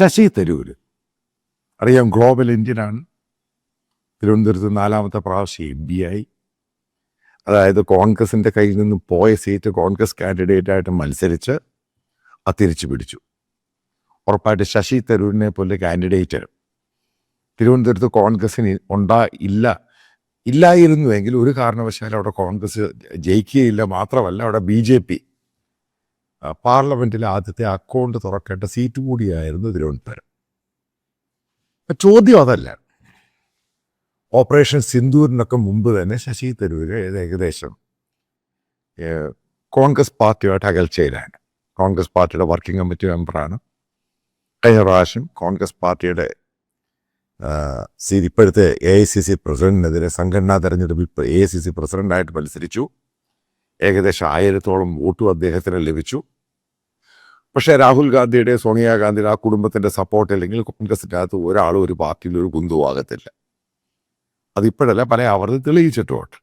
ശശി തരൂർ. അറിയാം ഗ്ലോബൽ ഇന്ത്യനാണ് തിരുവനന്തപുരത്ത് നാലാമത്തെ പ്രാവശ്യം എം പി ആയി അതായത് കോൺഗ്രസിന്റെ കയ്യിൽ നിന്ന് പോയ സീറ്റ് കോൺഗ്രസ് കാൻഡിഡേറ്റ് ആയിട്ട് മത്സരിച്ച് അത് തിരിച്ചു പിടിച്ചു. ഉറപ്പായിട്ട് ശശി തരൂരിനെ പോലെ കാൻഡിഡേറ്റ് തിരുവനന്തപുരത്ത് കോൺഗ്രസിന് ഉണ്ടാ ഇല്ല ഇല്ലായിരുന്നുവെങ്കിൽ ഒരു കാരണവശാലും അവിടെ കോൺഗ്രസ് ജയിക്കുകയില്ല മാത്രമല്ല അവിടെ ബി ജെ പി പാർലമെന്റിലെ ആദ്യത്തെ അക്കൗണ്ട് തുറക്കേണ്ട സീറ്റ് കൂടിയായിരുന്നു തിരുവനന്തപുരം. ചോദ്യം അതല്ല. ഓപ്പറേഷൻ സിന്ദൂരിനൊക്കെ മുമ്പ് തന്നെ ശശി തരൂര് ഏകദേശം കോൺഗ്രസ് പാർട്ടിയുമായിട്ട് അകൽച്ചയിലാണ്. കോൺഗ്രസ് പാർട്ടിയുടെ വർക്കിംഗ് കമ്മിറ്റി മെമ്പറാണ്. കഴിഞ്ഞ പ്രാവശ്യം കോൺഗ്രസ് പാർട്ടിയുടെ ഇപ്പോഴത്തെ എ ഐ സി സി പ്രസിഡന്റിനെതിരെ സംഘടനാ തെരഞ്ഞെടുപ്പിൽ എ ഐ സി സി പ്രസിഡന്റായിട്ട് മത്സരിച്ചു. ഏകദേശം ആയിരത്തോളം വോട്ടും അദ്ദേഹത്തിന് ലഭിച്ചു. പക്ഷേ രാഹുൽ ഗാന്ധിയുടെ സോണിയാഗാന്ധിയുടെ ആ കുടുംബത്തിന്റെ സപ്പോർട്ട് അല്ലെങ്കിൽ കോൺഗ്രസിന്റെ അകത്ത് ഒരാളും ഒരു പാർട്ടിയിൽ ഒരു കുന്തവും ആകത്തില്ല. അതിപ്പോഴല്ല പല ആവർത്തി തെളിയിച്ചിട്ടുമുണ്ട്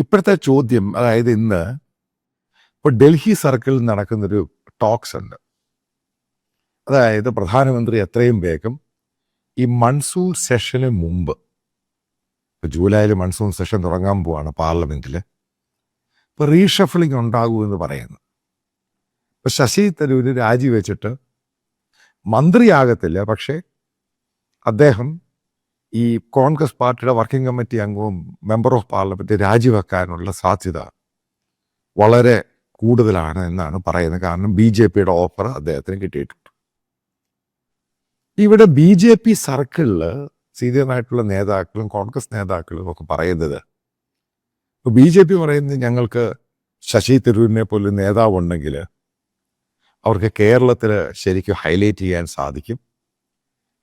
ഇപ്പോഴത്തെ ചോദ്യം അതായത് ഇന്ന് ഇപ്പോൾ ഡൽഹി സർക്കിളിൽ നടക്കുന്നൊരു ടോക്സ് ഉണ്ട്. അതായത് പ്രധാനമന്ത്രി എത്രയും വേഗം ഈ മൺസൂൺ സെഷന് മുമ്പ് ജൂലൈയിൽ മൺസൂൺ സെഷൻ തുടങ്ങാൻ പോവാണ് പാർലമെന്റിൽ ഇപ്പോൾ റീഷഫിളിംഗ് ഉണ്ടാകുമെന്ന് പറയുന്നു. ഇപ്പൊ ശശി തരൂര് രാജിവെച്ചിട്ട് മന്ത്രിയാകത്തില്ല പക്ഷേ അദ്ദേഹം ഈ കോൺഗ്രസ് പാർട്ടിയുടെ വർക്കിംഗ് കമ്മിറ്റി അംഗവും മെമ്പർ ഓഫ് പാർലമെന്റ് രാജിവെക്കാനുള്ള സാധ്യത വളരെ കൂടുതലാണ് എന്നാണ് പറയുന്നത്. കാരണം ബി ജെ പിയുടെ ഓഫർ അദ്ദേഹത്തിന് കിട്ടിയിട്ടുണ്ട്. ഇവിടെ ബി ജെ പി സർക്കിളിൽ സീനിയറായിട്ടുള്ള നേതാക്കളും കോൺഗ്രസ് നേതാക്കളും ഒക്കെ പറയുന്നത് ബി ജെ പി പറയുന്നത് ഞങ്ങൾക്ക് ശശി തരൂരിനെ പോലെ നേതാവുണ്ടെങ്കിൽ അവർക്ക് കേരളത്തിൽ ശരിക്കും ഹൈലൈറ്റ് ചെയ്യാൻ സാധിക്കും.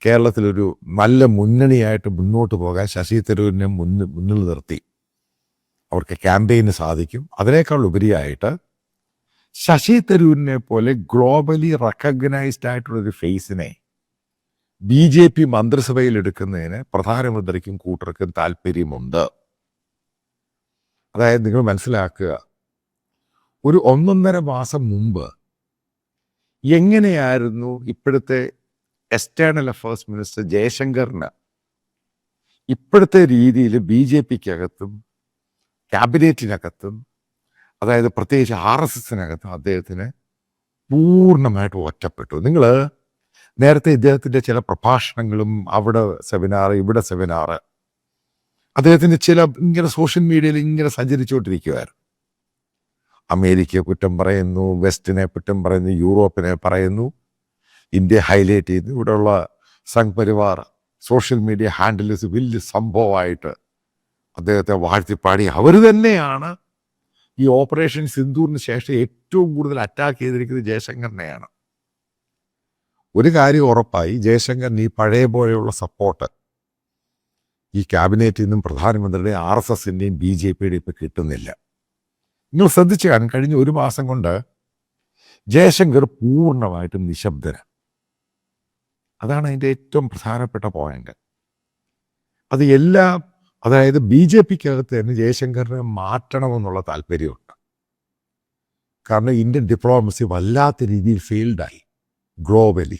കേരളത്തിലൊരു നല്ല മുന്നണിയായിട്ട് മുന്നോട്ട് പോകാൻ ശശി തരൂരിനെ മുന്നിൽ മുന്നിൽ നിർത്തി. അവർക്ക് ക്യാമ്പയിന് സാധിക്കും. അതിനേക്കാൾ ഉപരിയായിട്ട് ശശി തരൂരിനെ പോലെ ഗ്ലോബലി റെക്കഗ്നൈസ്ഡ് ആയിട്ടുള്ളൊരു ഫേസിനെ ബി ജെ പി മന്ത്രിസഭയിൽ എടുക്കുന്നതിന് പ്രധാനമന്ത്രിക്കും കൂട്ടർക്കും താല്പര്യമുണ്ട്. അതായത് നിങ്ങൾ മനസ്സിലാക്കുക ഒരു ഒന്നൊന്നര മാസം മുമ്പ് എങ്ങനെയായിരുന്നു ഇപ്പോഴത്തെ എക്സ്റ്റേണൽ അഫയേഴ്സ് മിനിസ്റ്റർ ജയശങ്കറിന്? ഇപ്പോഴത്തെ രീതിയിൽ ബി ജെ പിക്കകത്തും ക്യാബിനറ്റിനകത്തും അതായത് പ്രത്യേകിച്ച് ആർ എസ് എസിനകത്തും അദ്ദേഹത്തിന് പൂർണമായിട്ട് ഒറ്റപ്പെട്ടു. നിങ്ങൾ നേരത്തെ ഇദ്ദേഹത്തിന്റെ ചില പ്രഭാഷണങ്ങളും അവിടെ സെമിനാർ ഇവിടെ സെമിനാർ അദ്ദേഹത്തിന്റെ ചില ഇങ്ങനെ സോഷ്യൽ മീഡിയയിൽ ഇങ്ങനെ സഞ്ചരിച്ചുകൊണ്ടിരിക്കുമായിരുന്നു അമേരിക്ക കുറ്റം പറയുന്നു വെസ്റ്റിനെ കുറ്റം പറയുന്നു യൂറോപ്പിനെ പറയുന്നു ഇന്ത്യ ഹൈലൈറ്റ് ചെയ്തു ഇവിടെയുള്ള Sangh Parivar social media handles വലിയ സംഭവമായിട്ട് അദ്ദേഹത്തെ വാഴ്ത്തിപ്പാടി. അവർ തന്നെയാണ് ഈ ഓപ്പറേഷൻ സിന്ധൂറിന് ശേഷം ഏറ്റവും കൂടുതൽ അറ്റാക്ക് ചെയ്തിരിക്കുന്നത് ജയശങ്കറിനെയാണ്. ഒരു കാര്യം ഉറപ്പായി ജയശങ്കറിന് ഈ പഴയ പോലെയുള്ള സപ്പോർട്ട് ഈ ക്യാബിനറ്റിൽ നിന്നും പ്രധാനമന്ത്രിയുടെയും ആർ എസ് എസിന്റെയും ബി ജെ പിയുടെയും ഇപ്പം കിട്ടുന്നില്ല. നിങ്ങൾ ശ്രദ്ധിച്ചു കാണും. കഴിഞ്ഞ ഒരു മാസം കൊണ്ട് ജയശങ്കർ പൂർണമായിട്ടും നിശബ്ദന അതാണ് അതിന്റെ ഏറ്റവും പ്രധാനപ്പെട്ട പോയിന്റ് അത് എല്ലാ അതായത് ബി ജെ പിക്കകത്ത് തന്നെ ജയശങ്കറിനെ മാറ്റണമെന്നുള്ള താല്പര്യമുണ്ട്. കാരണം ഇന്ത്യൻ ഡിപ്ലോമസി വല്ലാത്ത രീതിയിൽ ഫെയിൽഡായി ഗ്ലോബലി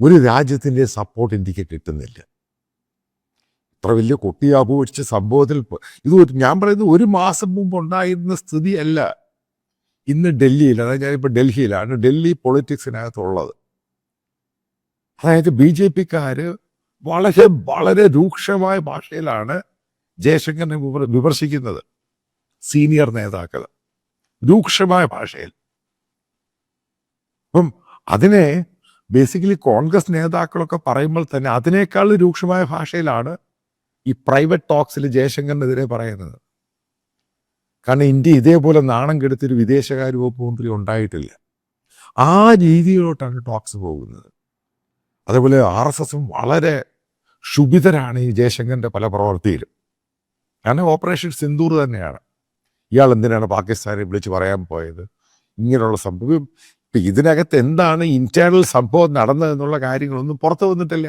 ഒരു രാജ്യത്തിന്റെ സപ്പോർട്ട് ഇന്ത്യയ്ക്ക് കിട്ടുന്നില്ല. ഇത്ര വലിയ കൊട്ടിയാപൂരിച്ച സംഭവത്തിൽ ഇത് ഞാൻ പറയുന്നത് ഒരു മാസം മുമ്പ് ഉണ്ടായിരുന്ന സ്ഥിതിയല്ല ഇന്ന് ഡൽഹിയിൽ. അതായത് ഞാനിപ്പോൾ ഡൽഹിയിലാണ്. ഡൽഹി പൊളിറ്റിക്സിനകത്തുള്ളത്. അതായത് ബി ജെ പിക്കാർ വളരെ വളരെ രൂക്ഷമായ ഭാഷയിലാണ് ജയശങ്കറിനെ വിമർ- വിമർശിക്കുന്നത്. സീനിയർ നേതാക്കൾ രൂക്ഷമായ ഭാഷയിൽ. അപ്പം അതിനെ ബേസിക്കലി കോൺഗ്രസ് നേതാക്കളൊക്കെ പറയുമ്പോൾ തന്നെ അതിനേക്കാൾ രൂക്ഷമായ ഭാഷയിലാണ് ഈ പ്രൈവറ്റ് ടോക്സിൽ ജയശങ്കറിനെതിരെ പറയുന്നത്. കാരണം ഇന്ത്യ ഇതേപോലെ നാണം കെടുത്തൊരു വിദേശകാര്യ വകുപ്പ് മന്ത്രി ഉണ്ടായിട്ടില്ല. ആ രീതിയിലോട്ടാണ് ടോക്സ് പോകുന്നത്. അതേപോലെ ആർ എസ് എസും വളരെ ക്ഷുഭിതരാണ് ഈ ജയശങ്കറിന്റെ പല പ്രവർത്തിയിലും. കാരണം ഓപ്പറേഷൻ സിന്ദൂർ തന്നെയാണ്. ഇയാൾ എന്തിനാണ് പാകിസ്ഥാനെ വിളിച്ച് പറയാൻ പോയത്? ഇങ്ങനെയുള്ള സംഭവം. ഇതിനകത്ത് എന്താണ് ഇന്റേണൽ സംഭവം നടന്നതെന്നുള്ള കാര്യങ്ങളൊന്നും പുറത്തു വന്നിട്ടില്ല.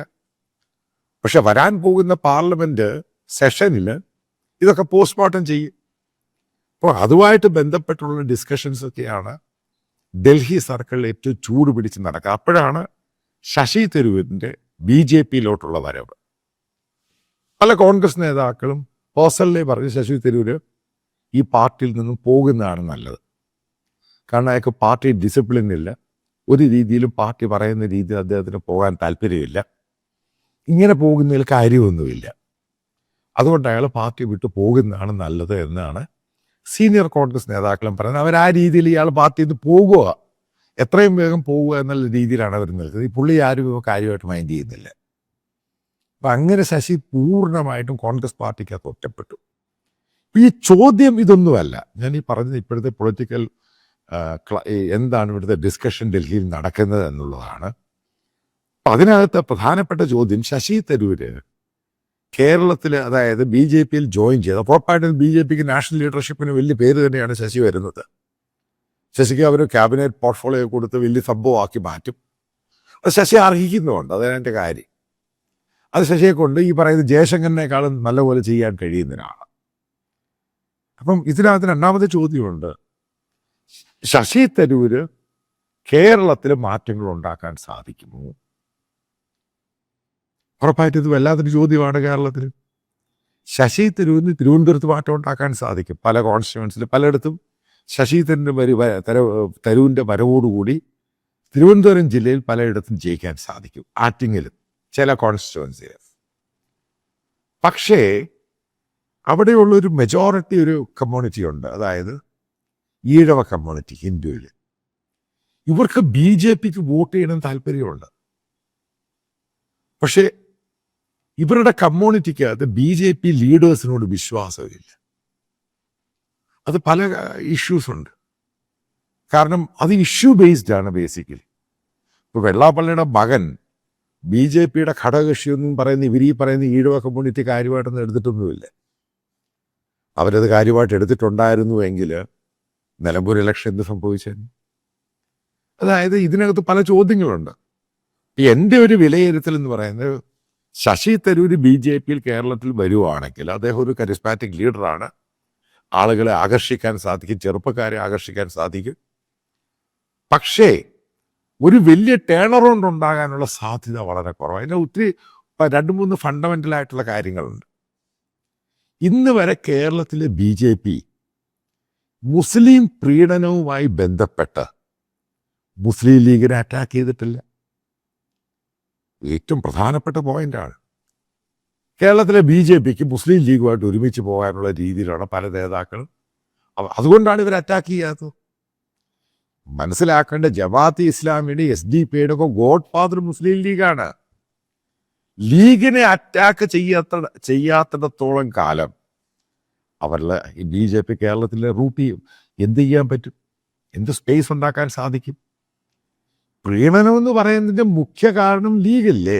പക്ഷെ വരാൻ പോകുന്ന പാർലമെന്റ് സെഷനിൽ ഇതൊക്കെ പോസ്റ്റ്മോർട്ടം ചെയ്യും. അപ്പോൾ അതുമായിട്ട് ബന്ധപ്പെട്ടുള്ള ഡിസ്കഷൻസ് ഒക്കെയാണ് ഡൽഹി സർക്കിളിൽ ഏറ്റവും ചൂട് പിടിച്ച് നടക്കുക. അപ്പോഴാണ് ശശി തരൂരിന്റെ ബി ജെ പിയിലോട്ടുള്ള വരവ്. പല കോൺഗ്രസ് നേതാക്കളും പേഴ്സണലി പറഞ്ഞ് ശശി തരൂര് ഈ പാർട്ടിയിൽ നിന്നും പോകുന്നതാണ് നല്ലത്. കാരണം അയാൾക്ക് പാർട്ടി ഡിസിപ്ലിൻ ഇല്ല ഒരു രീതിയിലും പാർട്ടി പറയുന്ന രീതിയിൽ അദ്ദേഹത്തിന് പോകാൻ താല്പര്യമില്ല. ഇങ്ങനെ പോകുന്നതിൽ കാര്യമൊന്നുമില്ല അതുകൊണ്ട് അയാൾ പാർട്ടി വിട്ടു പോകുന്നതാണ് നല്ലത് എന്നാണ് സീനിയർ കോൺഗ്രസ് നേതാക്കളും പറയുന്നത്. അവർ ആ രീതിയിൽ ഇയാൾ പാർട്ടിയിൽ നിന്ന് പോകുക എത്രയും വേഗം പോവുക എന്നുള്ള രീതിയിലാണ് അവർ നിൽക്കുന്നത്. ഈ പുള്ളി ആരും ഇപ്പോൾ കാര്യമായിട്ട് മൈൻഡ് ചെയ്യുന്നില്ല. അപ്പം അങ്ങനെ ശശി പൂർണമായിട്ടും കോൺഗ്രസ് പാർട്ടിക്കകത്ത് ഒറ്റപ്പെട്ടു. ഈ ചോദ്യം ഇതൊന്നുമല്ല. ഞാൻ ഈ പറഞ്ഞത് ഇപ്പോഴത്തെ പൊളിറ്റിക്കൽ എന്താണ് ഇവിടുത്തെ ഡിസ്കഷൻ ഡൽഹിയിൽ നടക്കുന്നത് എന്നുള്ളതാണ്. അപ്പൊ അതിനകത്ത് പ്രധാനപ്പെട്ട ചോദ്യം ശശി തരൂര് കേരളത്തിൽ അതായത് ബി ജെ പിയിൽ ജോയിൻ ചെയ്ത് ഉറപ്പായിട്ടും ബി ജെ പിക്ക് നാഷണൽ ലീഡർഷിപ്പിന് വലിയ പേര് തന്നെയാണ് ശശി വരുന്നത്. ശശിക്ക് അവർ ക്യാബിനറ്റ് പോർട്ട്ഫോളിയോ കൊടുത്ത് വലിയ സംഭവമാക്കി മാറ്റും. അത് ശശി അർഹിക്കുന്നുമുണ്ട് അതാണ് എന്റെ കാര്യം. അത് ശശിയെ കൊണ്ട് ഈ പറയുന്ന ജയശങ്കറിനേക്കാളും നല്ലപോലെ ചെയ്യാൻ കഴിയുന്നതിനാണ് അപ്പം ഇതിനകത്ത് രണ്ടാമത്തെ ചോദ്യമുണ്ട്. ശശി തരൂര് കേരളത്തിൽ മാറ്റങ്ങൾ ഉണ്ടാക്കാൻ സാധിക്കുമോ? ഉറപ്പായിട്ടും ഇത് വല്ലാത്തൊരു ചോദ്യമാണ് കേരളത്തിൽ. ശശി തരൂരിന് തിരുവനന്തപുരത്ത് മാറ്റം ഉണ്ടാക്കാൻ സാധിക്കും. പല കോൺസ്റ്റിറ്റ്യുവൻസിൽ പലയിടത്തും ശശി തരൂരിന്റെ വരി തര തരൂരിന്റെ വരവോടുകൂടി തിരുവനന്തപുരം ജില്ലയിൽ പലയിടത്തും ജയിക്കാൻ സാധിക്കും. ആറ്റിങ്ങിലും ചില കോൺസ്റ്റിറ്റ്യുവൻസിയിൽ പക്ഷേ അവിടെയുള്ളൊരു മെജോറിറ്റി ഒരു കമ്മ്യൂണിറ്റി ഉണ്ട്. അതായത് ഈഴവ കമ്മ്യൂണിറ്റി ഹിന്ദുവിൽ. ഇവർക്ക് ബി ജെ പിക്ക് വോട്ട് ചെയ്യണം താല്പര്യമുണ്ട്. പക്ഷേ ഇവരുടെ കമ്മ്യൂണിറ്റിക്കകത്ത് ബി ജെ പി ലീഡേഴ്സിനോട് വിശ്വാസമില്ല. അത് പല ഇഷ്യൂസ് ഉണ്ട് കാരണം അത് ഇഷ്യൂ ബേസ്ഡ് ആണ് ബേസിക്കലി. ഇപ്പൊ വെള്ളാപ്പള്ളിയുടെ മകൻ ബി ജെ പിയുടെ ഘടകകക്ഷിയൊന്നും പറയുന്ന ഇവർ ഈ പറയുന്ന ഈഴവ കമ്മ്യൂണിറ്റി കാര്യമായിട്ടൊന്നും എടുത്തിട്ടൊന്നുമില്ല. അവരത് കാര്യമായിട്ട് എടുത്തിട്ടുണ്ടായിരുന്നുവെങ്കിൽ നിലമ്പൂർ ഇലക്ഷൻ എന്ത് സംഭവിച്ചു അതായത് ഇതിനകത്ത് പല ചോദ്യങ്ങളുണ്ട്. എന്റെ ഒരു വിലയിരുത്തൽ എന്ന് പറയുന്നത് ശശി തരൂര് ബി ജെ പിയിൽ കേരളത്തിൽ വരുവാണെങ്കിൽ അദ്ദേഹം ഒരു കരിസ്മാറ്റിക് ലീഡറാണ് ആളുകളെ ആകർഷിക്കാൻ സാധിക്കും ചെറുപ്പക്കാരെ ആകർഷിക്കാൻ സാധിക്കും. പക്ഷേ ഒരു വലിയ ടേൺ അറൗണ്ട് ഉണ്ടാകാനുള്ള സാധ്യത വളരെ കുറവാണ്. അതിന് ഒത്തിരി രണ്ട് മൂന്ന് ഫണ്ടമെന്റൽ ആയിട്ടുള്ള കാര്യങ്ങളുണ്ട്. ഇന്ന് വരെ കേരളത്തിലെ ബി ജെ പി മുസ്ലിം പ്രീണനവുമായി ബന്ധപ്പെട്ട് മുസ്ലിം ലീഗിനെ അറ്റാക്ക് ചെയ്തിട്ടില്ല. ഏറ്റവും പ്രധാനപ്പെട്ട പോയിന്റാണ്. കേരളത്തിലെ ബി ജെ പിക്ക് മുസ്ലിം ലീഗുമായിട്ട് ഒരുമിച്ച് പോകാനുള്ള രീതിയിലാണ് പല നേതാക്കളും അതുകൊണ്ടാണ് ഇവർ അറ്റാക്ക് ചെയ്യാത്തത്. മനസ്സിലാക്കേണ്ട ജമാഅത്ത് ഇസ്ലാമിയുടെ എസ് ഡി പിയുടെ ഒക്കെ ഗോഡ് ഫാദർ മുസ്ലിം ലീഗാണ്. ലീഗിനെ അറ്റാക്ക് ചെയ്യാത്ത ചെയ്യാത്തിടത്തോളം കാലം അവരുടെ ബി ജെ പി കേരളത്തിലെ റൂട്ട് ചെയ്യും. എന്ത് ചെയ്യാൻ പറ്റും? എന്ത് സ്പേസ് ഉണ്ടാക്കാൻ സാധിക്കും? പ്രീണനം പറയുന്നതിന്റെ മുഖ്യ കാരണം ലീഗല്ലേ?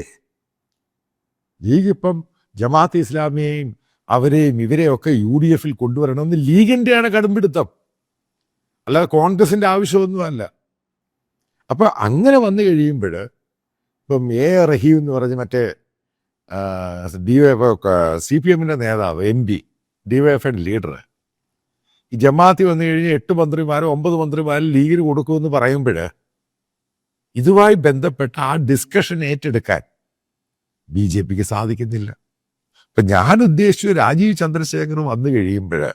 ലീഗ് ഇപ്പം ജമാഅത്ത് ഇസ്ലാമിയെയും അവരെയും ഇവരെയൊക്കെ യു ഡി എഫിൽ കൊണ്ടുവരണമെന്ന് ലീഗിന്റെയാണ് കടുംപിടുത്തം. അല്ലാതെ കോൺഗ്രസിന്റെ ആവശ്യമൊന്നുമല്ല. അപ്പോൾ അങ്ങനെ വന്നു കഴിയുമ്പോൾ ഇപ്പം എ റഹീം എന്ന് പറഞ്ഞ് മറ്റേ ഡി സി പി എമ്മിന്റെ നേതാവ് എം പി ഡി വൈഎഫിന്റെ ലീഡർ ഈ ജമാഅത്തി വന്നു കഴിഞ്ഞാൽ എട്ട് മന്ത്രിമാരും ഒമ്പത് മന്ത്രിമാരും ലീഗിന് കൊടുക്കുമെന്ന് പറയുമ്പോൾ ഇതുമായി ബന്ധപ്പെട്ട ആ ഡിസ്കഷൻ ഏറ്റെടുക്കാൻ ബി ജെ പിക്ക് സാധിക്കുന്നില്ല. അപ്പൊ ഞാൻ ഉദ്ദേശിച്ചു രാജീവ് ചന്ദ്രശേഖരൻ വന്നു കഴിയുമ്പോൾ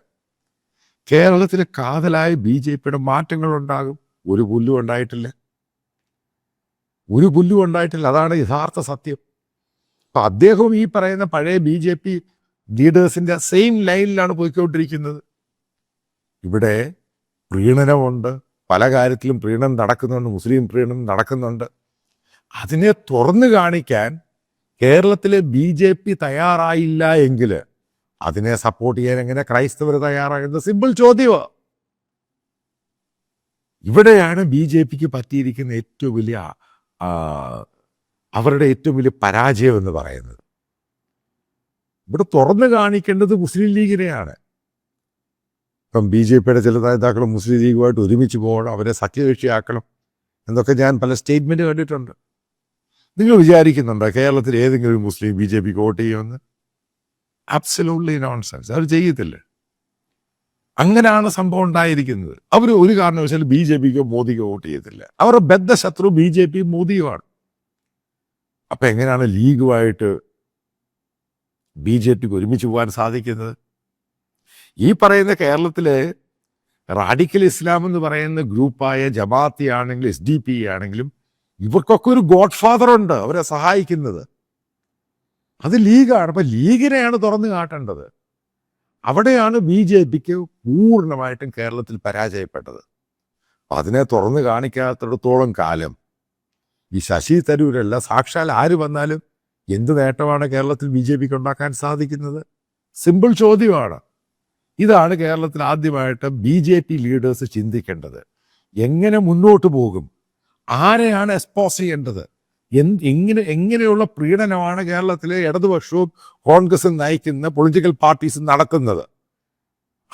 കേരളത്തിലെ കാതലായ ബി ജെ പിയുടെ മാറ്റങ്ങൾ ഉണ്ടാകും ഒരു പുല്ലും ഉണ്ടായിട്ടില്ല. ഒരു പുല്ലും ഉണ്ടായിട്ടില്ല. അതാണ് യഥാർത്ഥ സത്യം. അപ്പൊ അദ്ദേഹവും ഈ പറയുന്ന പഴയ ബി ജെ പി ലീഡേഴ്സിന്റെ സെയിം ലൈനിലാണ് പോയിക്കൊണ്ടിരിക്കുന്നത്. ഇവിടെ പ്രീണനമുണ്ട്. പല കാര്യത്തിലും പ്രീണം നടക്കുന്നുണ്ട് മുസ്ലിം പ്രീണം നടക്കുന്നുണ്ട്. അതിനെ തുറന്നു കാണിക്കാൻ കേരളത്തിലെ ബി ജെ പി തയ്യാറായില്ല എങ്കിൽ അതിനെ സപ്പോർട്ട് ചെയ്യാൻ എങ്ങനെ ക്രൈസ്തവർ തയ്യാറായിരുന്നു സിമ്പിൾ ചോദ്യമാണ് ഇവിടെയാണ് ബി ജെ പിക്ക് പറ്റിയിരിക്കുന്ന ഏറ്റവും വലിയ അവരുടെ ഏറ്റവും വലിയ പരാജയം എന്ന് പറയുന്നത്. ഇവിടെ തുറന്നു കാണിക്കേണ്ടത് മുസ്ലിം ലീഗിനെയാണ്. ഇപ്പം ബി ജെ പിയുടെ ചില നേതാക്കളും മുസ്ലിം ലീഗുമായിട്ട് ഒരുമിച്ച് പോകണം അവരെ സഖ്യകക്ഷിയാക്കണം എന്നൊക്കെ ഞാൻ പല സ്റ്റേറ്റ്മെന്റ് കണ്ടിട്ടുണ്ട്. നിങ്ങൾ വിചാരിക്കുന്നുണ്ടോ കേരളത്തിൽ ഏതെങ്കിലും മുസ്ലിം ബി ജെ പിക്ക് വോട്ട് ചെയ്യുമെന്ന്? അബ്സലൂട്ട്ലി നോൺസെൻസ് അവർ ചെയ്യത്തില്ല. അങ്ങനെയാണ് സംഭവം ഉണ്ടായിരിക്കുന്നത്. അവർ ഒരു കാരണവശാലും ബി ജെ പിക്കോ മോദിക്കോ വോട്ട് ചെയ്യത്തില്ല. അവരുടെ ബദ്ധശത്രു ബി ജെ പി മോദിയുമാണ്. അപ്പം എങ്ങനെയാണ് ലീഗുമായിട്ട് ബി ജെ പിക്ക് ഒരുമിച്ച് പോകാൻ സാധിക്കുന്നത്? ഈ പറയുന്ന കേരളത്തിൽ റാഡിക്കൽ ഇസ്ലാം എന്ന് പറയുന്ന ഗ്രൂപ്പായ ജമാഅത്തി ആണെങ്കിലും എസ് ഡി പി ആണെങ്കിലും ഇവർക്കൊക്കെ ഒരു ഗോഡ് ഫാദർ ഉണ്ട് അവരെ സഹായിക്കുന്നത്. അത് ലീഗാണ്. അപ്പൊ ലീഗിനെയാണ് തുറന്നു കാട്ടേണ്ടത്. അവിടെയാണ് ബി ജെ പിക്ക് പൂർണമായിട്ടും കേരളത്തിൽ പരാജയപ്പെട്ടത്. അതിനെ തുറന്നു കാണിക്കാത്തിടത്തോളം കാലം ഈ ശശി തരൂരല്ല സാക്ഷാൽ ആര് വന്നാലും എന്ത് നേട്ടമാണ് കേരളത്തിൽ ബി ജെ പിക്ക് ഉണ്ടാക്കാൻ സാധിക്കുന്നത്? സിമ്പിൾ ചോദ്യമാണ്. ഇതാണ് കേരളത്തിൽ ആദ്യമായിട്ട് ബി ജെ പി ലീഡേഴ്സ് ചിന്തിക്കേണ്ടത്. എങ്ങനെ മുന്നോട്ട് പോകും? ആരെയാണ് എക്സ്പോസ് ചെയ്യേണ്ടത്? എന്ത് എങ്ങനെ എങ്ങനെയുള്ള പ്രീണനമാണ് കേരളത്തിലെ ഇടതുപക്ഷവും കോൺഗ്രസും നയിക്കുന്ന പൊളിറ്റിക്കൽ പാർട്ടീസ് നടക്കുന്നത്?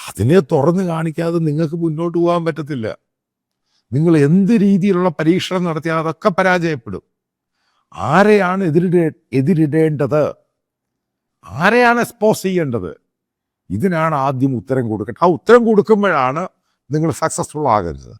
അതിനെ തുറന്നു കാണിക്കാതെ നിങ്ങൾക്ക് മുന്നോട്ട് പോകാൻ പറ്റത്തില്ല. നിങ്ങൾ എന്ത് രീതിയിലുള്ള പരീക്ഷണം നടത്തിയാൽ അതൊക്കെ പരാജയപ്പെടും. ആരെയാണ് എതിരിടേ എതിരിടേണ്ടത്? ആരെയാണ് എക്സ്പോസ് ചെയ്യേണ്ടത്? ഇതിനാണ് ആദ്യം ഉത്തരം കൊടുക്കേണ്ടത്. ആ ഉത്തരം കൊടുക്കുമ്പോഴാണ് നിങ്ങൾ സക്സസ്ഫുൾ ആകരുത്.